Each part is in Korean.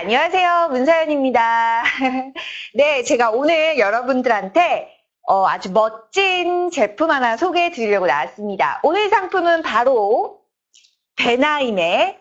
안녕하세요. 문사연입니다. 네, 제가 오늘 여러분들한테 어, 아주 멋진 제품 하나 소개해 드리려고 나왔습니다. 오늘 상품은 바로 베나임의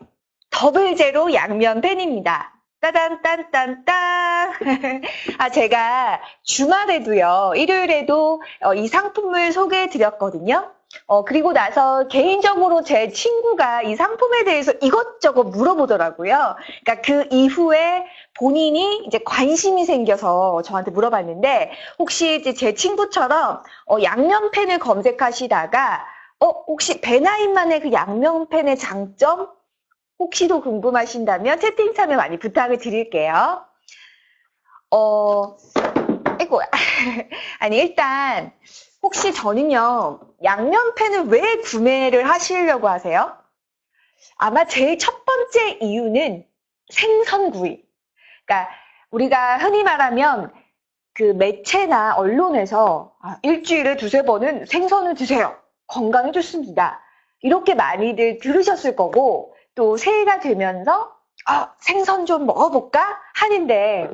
더블 제로 양면 펜입니다. 따단, 딴, 딴, 딴. 아, 제가 주말에도요, 일요일에도 어, 이 상품을 소개해 드렸거든요. 어, 그리고 나서 개인적으로 제 친구가 이 상품에 대해서 이것저것 물어보더라고요. 그러니까 그 이후에 본인이 이제 관심이 생겨서 저한테 물어봤는데, 혹시 이제 제 친구처럼 어, 양면펜을 검색하시다가, 어, 혹시 베나인만의 그 양면펜의 장점? 혹시도 궁금하신다면 채팅 참여 많이 부탁을 드릴게요. 어, 아이고, 아니, 일단, 혹시 저는요, 양면펜을 왜 구매를 하시려고 하세요? 아마 제일 첫 번째 이유는 생선구이. 그러니까 우리가 흔히 말하면 그 매체나 언론에서 아, 일주일에 두세 번은 생선을 드세요. 건강에 좋습니다. 이렇게 많이들 들으셨을 거고 또 새해가 되면서 아, 생선 좀 먹어볼까 하는데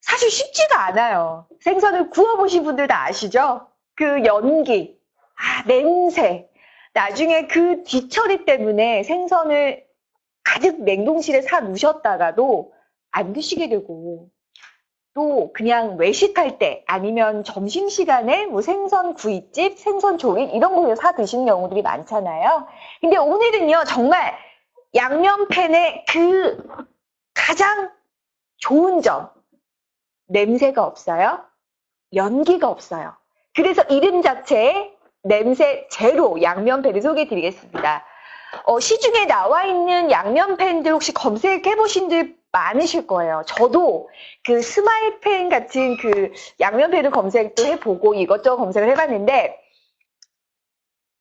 사실 쉽지가 않아요. 생선을 구워보신 분들 다 아시죠? 그 연기, 아, 냄새. 나중에 그 뒤처리 때문에 생선을 가득 냉동실에 사 놓으셨다가도 안 드시게 되고, 또 그냥 외식할 때 아니면 점심시간에 뭐 생선 구이집, 생선 조림 이런 곳에서 사 드시는 경우들이 많잖아요. 근데 오늘은요, 정말 양면팬의 그 가장 좋은 점, 냄새가 없어요. 연기가 없어요. 그래서 이름 자체에 냄새 제로 양면팬을 소개해 드리겠습니다. 어, 시중에 나와 있는 양면팬들 혹시 검색해 보신 들 많으실 거예요. 저도 그 스마일펜 같은 그 양면펜을 검색도 해보고 이것저것 검색을 해봤는데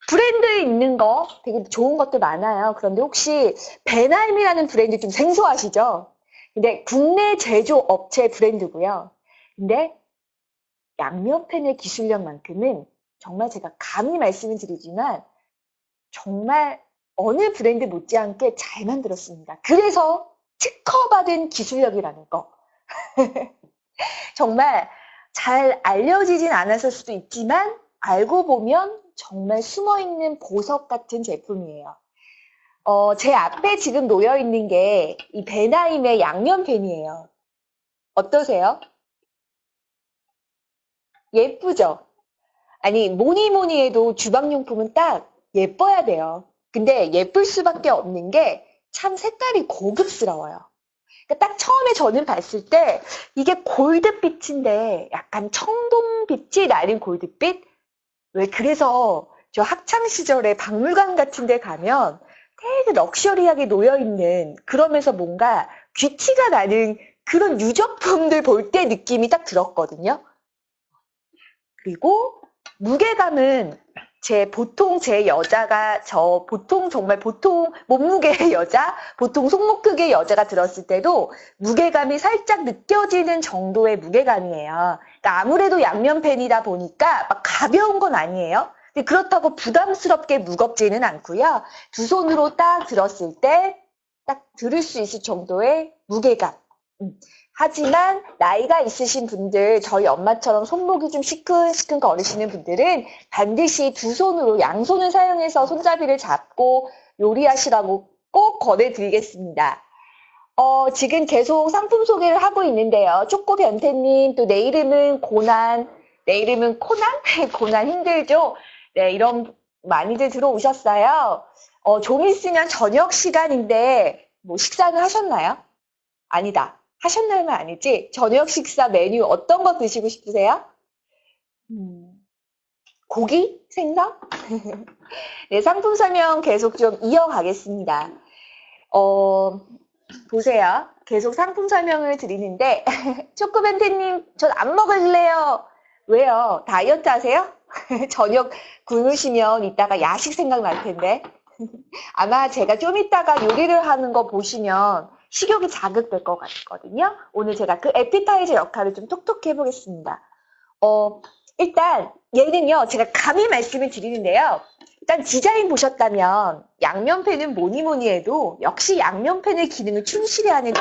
브랜드에 있는 거 되게 좋은 것도 많아요. 그런데 혹시 베나임이라는 브랜드 좀 생소하시죠? 근데 국내 제조 업체 브랜드고요. 근데 양면펜의 기술력만큼은 정말 제가 감히 말씀을 드리지만 정말 어느 브랜드 못지않게 잘 만들었습니다. 그래서 특허받은 기술력이라는 거. 정말 잘 알려지진 않았을 수도 있지만 알고 보면 정말 숨어있는 보석 같은 제품이에요. 어, 제 앞에 지금 놓여 있는 게 이 베나임의 양면펜이에요. 어떠세요? 예쁘죠? 아니, 뭐니 뭐니 해도 주방용품은 딱 예뻐야 돼요. 근데 예쁠 수밖에 없는 게 참 색깔이 고급스러워요. 그러니까 딱 처음에 저는 봤을 때 이게 골드빛인데 약간 청동빛이 나는 골드빛? 왜 그래서 저 학창 시절에 박물관 같은 데 가면 되게 럭셔리하게 놓여 있는 그러면서 뭔가 귀티가 나는 그런 유적품들 볼 때 느낌이 딱 들었거든요. 그리고 무게감은 제 보통 제 여자가 저 보통 정말 보통 몸무게의 여자, 보통 손목 크기의 여자가 들었을 때도 무게감이 살짝 느껴지는 정도의 무게감이에요. 그러니까 아무래도 양면펜이다 보니까 막 가벼운 건 아니에요. 그렇다고 부담스럽게 무겁지는 않고요. 두 손으로 딱 들었을 때 딱 들을 수 있을 정도의 무게감. 음. 하지만 나이가 있으신 분들, 저희 엄마처럼 손목이 좀 시큰시큰 거리시는 분들은 반드시 두 손으로 양손을 사용해서 손잡이를 잡고 요리하시라고 꼭 권해드리겠습니다. 어, 지금 계속 상품 소개를 하고 있는데요. 초코 변태님, 또 내 이름은 고난, 내 이름은 코난? 고난 힘들죠? 네, 이런 많이들 들어오셨어요. 어, 좀 있으면 저녁 시간인데, 뭐 식사는 하셨나요? 아니다. 하셨나요? 아니지? 저녁 식사 메뉴 어떤 거 드시고 싶으세요? 음, 고기? 생선? 네, 상품 설명 계속 좀 이어가겠습니다. 어, 보세요. 계속 상품 설명을 드리는데, 초코벤테님, 전 안 먹을래요. 왜요? 다이어트 하세요? 저녁 굶으시면 이따가 야식 생각날 텐데. 아마 제가 좀 이따가 요리를 하는 거 보시면 식욕이 자극될 것 같거든요. 오늘 제가 그 에피타이저 역할을 좀 톡톡히 해보겠습니다. 어, 일단 얘는요, 제가 감히 말씀을 드리는데요. 일단 디자인 보셨다면 양면펜은 뭐니 뭐니 해도 역시 양면펜의 기능을 충실히 하는